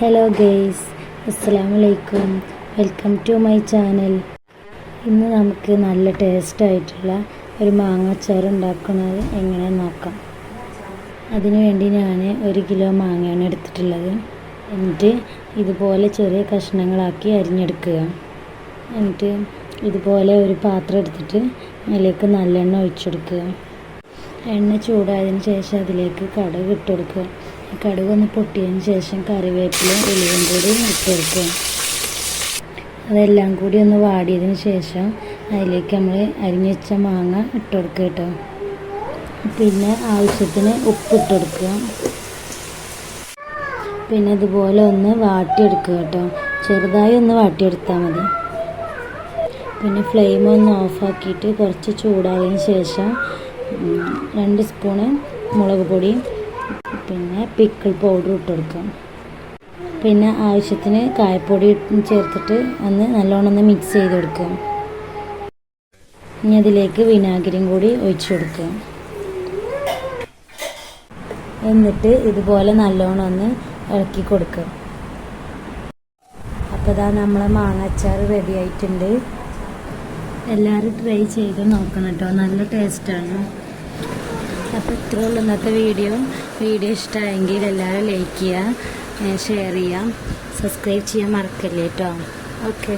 Hello guys അസ്സാം വലൈക്കും welcome to my channel ഇന്ന് നമുക്ക് നല്ല ടേസ്റ്റ് ആയിട്ടുള്ള ഒരു മാങ്ങാച്ചാർ ഉണ്ടാക്കുന്നത് എങ്ങനെ നോക്കാം. അതിനു വേണ്ടി ഞാൻ ഒരു കിലോ മാങ്ങയാണ് എടുത്തിട്ടുള്ളത്. എന്നിട്ട് ഇതുപോലെ ചെറിയ കഷ്ണങ്ങളാക്കി അരിഞ്ഞെടുക്കുക. എന്നിട്ട് ഇതുപോലെ ഒരു പാത്രം എടുത്തിട്ട് അതിലേക്ക് നല്ലെണ്ണ ഒഴിച്ചെടുക്കുക. എണ്ണ ചൂടായതിന് ശേഷം അതിലേക്ക് കടുക് ഇട്ട് കൊടുക്കുക. കടുക് ഒന്ന് പൊട്ടിയതിന് ശേഷം കറിവേപ്പിലയും ഉലുവയും കൂടി ഇട്ട് കൊടുക്കുക. അതെല്ലാം കൂടി ഒന്ന് വാടിയതിന് ശേഷം അതിലേക്ക് നമ്മൾ അരിഞ്ഞു വെച്ച മാങ്ങ ഇട്ട് കൊടുക്കുക കേട്ടോ. പിന്നെ ആവശ്യത്തിന് ഉപ്പ് ഇട്ട് കൊടുക്കുക. പിന്നെ ഇതുപോലെ ഒന്ന് വാട്ടിയെടുക്കുക കേട്ടോ. ചെറുതായി ഒന്ന് വാട്ടിയെടുത്താൽ മതി. പിന്നെ ഫ്ലെയിം ഒന്ന് ഓഫാക്കിയിട്ട് കുറച്ച് ചൂടായതിന് ശേഷം രണ്ട് സ്പൂണ് മുളക് പൊടി പിന്നെ പിക്കിൾ പൗഡർ ഇട്ട് കൊടുക്കാം. പിന്നെ ആവശ്യത്തിന് കായപ്പൊടി ചേർത്തിട്ട് ഒന്ന് നല്ലോണം ഒന്ന് മിക്സ് ചെയ്ത് കൊടുക്കുക ഇനി അതിലേക്ക് വിനാഗിരിയും കൂടി ഒഴിച്ചു കൊടുക്കുക എന്നിട്ട് ഇതുപോലെ നല്ലോണം ഒന്ന് ഇളക്കി കൊടുക്കുക അപ്പോൾ ഇതാ നമ്മളെ മാങ്ങാച്ചാർ റെഡി ആയിട്ടുണ്ട്. എല്ലാവരും ട്രൈ ചെയ്ത് നോക്കണം കേട്ടോ നല്ല ടേസ്റ്റാണ് അപ്പോൾ ഇത്രേ ഉള്ളൂ ഇന്നത്തെ വീഡിയോ വീഡിയോ ഇഷ്ടമായെങ്കിൽ എല്ലാവരും ലൈക്ക് ചെയ്യുക ഷെയർ ചെയ്യാം സബ്സ്ക്രൈബ് ചെയ്യാൻ മറക്കല്ലേ കേട്ടോ ഓക്കെ